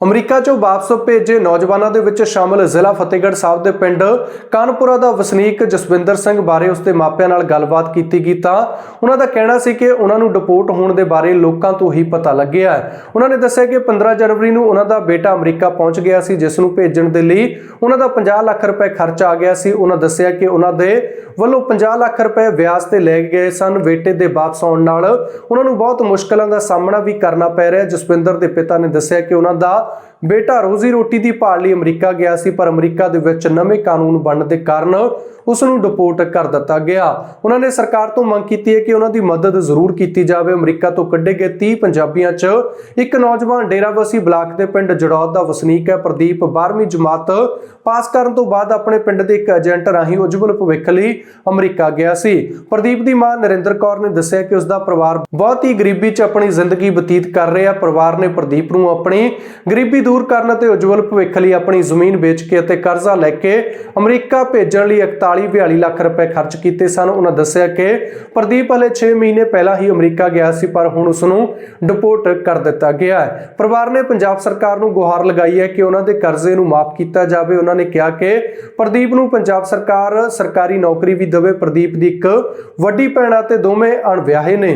America ਚੋਂ ਵਾਪਸ ਭੇਜੇ ਨੌਜਵਾਨਾਂ ਦੇ ਵਿੱਚ ਸ਼ਾਮਲ ਜ਼ਿਲ੍ਹਾ ਫਤਿਹਗੜ੍ਹ ਸਾਹਿਬ ਦੇ ਪਿੰਡ ਕਾਨਪੁਰਾ ਦਾ ਵਸਨੀਕ ਜਸਵਿੰਦਰ ਸਿੰਘ ਬਾਰੇ ਉਸਦੇ ਮਾਪਿਆਂ ਨਾਲ ਗੱਲਬਾਤ ਕੀਤੀ ਗਈ ਤਾਂ ਉਹਨਾਂ ਦਾ ਕਹਿਣਾ ਸੀ ਕਿ ਉਹਨਾਂ ਨੂੰ ਡਿਪੋਰਟ ਹੋਣ ਦੇ ਬਾਰੇ ਲੋਕਾਂ ਤੋਂ ਹੀ ਪਤਾ ਲੱਗਿਆ ਉਹਨਾਂ ਨੇ ਦੱਸਿਆ ਕਿ 15 ਜਨਵਰੀ ਨੂੰ ਉਹਨਾਂ ਦਾ ਬੇਟਾ ਅਮਰੀਕਾ ਪਹੁੰਚ ਗਿਆ ਸੀ, ਜਿਸ ਨੂੰ ਭੇਜਣ ਦੇ ਲਈ ਉਹਨਾਂ ਦਾ 50 ਲੱਖ ਰੁਪਏ ਖਰਚ ਆ ਗਿਆ ਸੀ। ਉਹਨਾਂ ਦੱਸਿਆ ਕਿ ਉਹਨਾਂ ਦੇ ਵੱਲੋਂ 50 ਲੱਖ ਰੁਪਏ ਵਿਆਜ ਤੇ ਲੈ ਗਏ ਸਨ। ਬੇਟੇ ਦੇ ਵਾਪਸ ਆਉਣ ਨਾਲ ਉਹਨਾਂ ਨੂੰ ਬਹੁਤ ਮੁਸ਼ਕਲਾਂ ਦਾ ਸਾਹਮਣਾ ਵੀ ਕਰਨਾ ਪੈ ਰਿਹਾ ਜਸਵਿੰਦਰ ਦੇ ਪਿਤਾ ਨੇ ਦੱਸਿਆ ਕਿ ਉਹਨਾਂ ਦਾ ਬੇਟਾ ਰੋਜ਼ੀ ਰੋਟੀ ਦੀ ਭਾਲ ਲਈ ਅਮਰੀਕਾ ਗਿਆ ਸੀ, ਪਰ ਅਮਰੀਕਾ ਦੇ ਵਿੱਚ ਨਵੇਂ ਕਾਨੂੰਨ ਬਣਨ ਦੇ ਕਾਰਨ ਉਸ ਨੂੰ ਡਿਪੋਰਟ ਕਰ ਦਿੱਤਾ ਗਿਆ। ਉਹਨਾਂ ਨੇ ਸਰਕਾਰ ਤੋਂ ਮੰਗ ਕੀਤੀ ਹੈ ਕਿ ਉਹਨਾਂ ਦੀ ਮਦਦ ਜ਼ਰੂਰ ਕੀਤੀ ਜਾਵੇ। ਅਮਰੀਕਾ ਤੋਂ ਕੱਢੇ ਗਏ 30 ਪੰਜਾਬੀਆਂ 'ਚ ਇੱਕ ਨੌਜਵਾਨ ਡੇਰਾਬੱਸੀ ਬਲਾਕ ਦੇ ਪਿੰਡ ਜੜੌਦ ਦਾ ਵਸਨੀਕ ਹੈ। ਪ੍ਰਦੀਪ 12ਵੀਂ ਜਮਾਤ ਪਾਸ ਕਰਨ ਤੋਂ ਬਾਅਦ ਆਪਣੇ ਪਿੰਡ ਦੇ ਇੱਕ ਏਜੰਟ ਰਾਹੀਂ ਉਜਵਲ ਭਵਿੱਖ ਲਈ ਅਮਰੀਕਾ ਗਿਆ ਸੀ। ਪ੍ਰਦੀਪ ਦੀ ਮਾਂ ਨਰਿੰਦਰ ਕੌਰ ਨੇ ਦੱਸਿਆ ਕਿ ਉਸ ਦਾ ਪਰਿਵਾਰ ਬਹੁਤ ਹੀ ਗਰੀਬੀ 'ਚ ਆਪਣੀ ਜ਼ਿੰਦਗੀ ਬਤੀਤ ਕਰ ਰਿਹਾ ਪਰਿਵਾਰ ਨੇ ਪ੍ਰਦੀਪ ਨੂੰ ਆਪਣੀ ਗਰੀਬੀ ਦੂਰ ਕਰਨ ਅਤੇ ਉਜਵਲ ਭਵਿੱਖ ਲਈ ਆਪਣੀ ਜ਼ਮੀਨ ਵੇਚ ਕੇ ਅਤੇ ਕਰਜ਼ਾ ਲੈ ਕੇ ਅਮਰੀਕਾ ਭੇਜਣ ਲਈ 41-42 ਲੱਖ ਰੁਪਏ ਖਰਚ ਕੀਤੇ ਸਨ। ਉਹਨਾਂ ਦੱਸਿਆ ਕਿ ਪ੍ਰਦੀਪ ਹਲੇ 6 ਮਹੀਨੇ ਪਹਿਲਾਂ ਹੀ ਅਮਰੀਕਾ ਗਿਆ ਸੀ, ਪਰ ਹੁਣ ਉਸ ਨੂੰ ਡਿਪੋਰਟ ਕਰ ਦਿੱਤਾ ਗਿਆ ਹੈ। ਪਰਿਵਾਰ ਨੇ ਪੰਜਾਬ ਸਰਕਾਰ ਨੂੰ ਗੁਹਾਰ ਲਗਾਈ ਹੈ ਕਿ ਉਹਨਾਂ ਦੇ ਕਰਜ਼ੇ ਨੂੰ ਮਾਫ ਕੀਤਾ ਜਾਵੇ। ਉਹਨਾਂ ਨੇ ਕਿਹਾ ਕਿ ਪ੍ਰਦੀਪ ਨੂੰ ਪੰਜਾਬ ਸਰਕਾਰ ਸਰਕਾਰੀ ਨੌਕਰੀ ਵੀ ਦੇਵੇ। ਪ੍ਰਦੀਪ ਦੀ ਇੱਕ ਵੱਡੀ ਭੈਣ ਅਤੇ ਦੋਵੇਂ ਅਣਵਿਆਹੇ ਨੇ।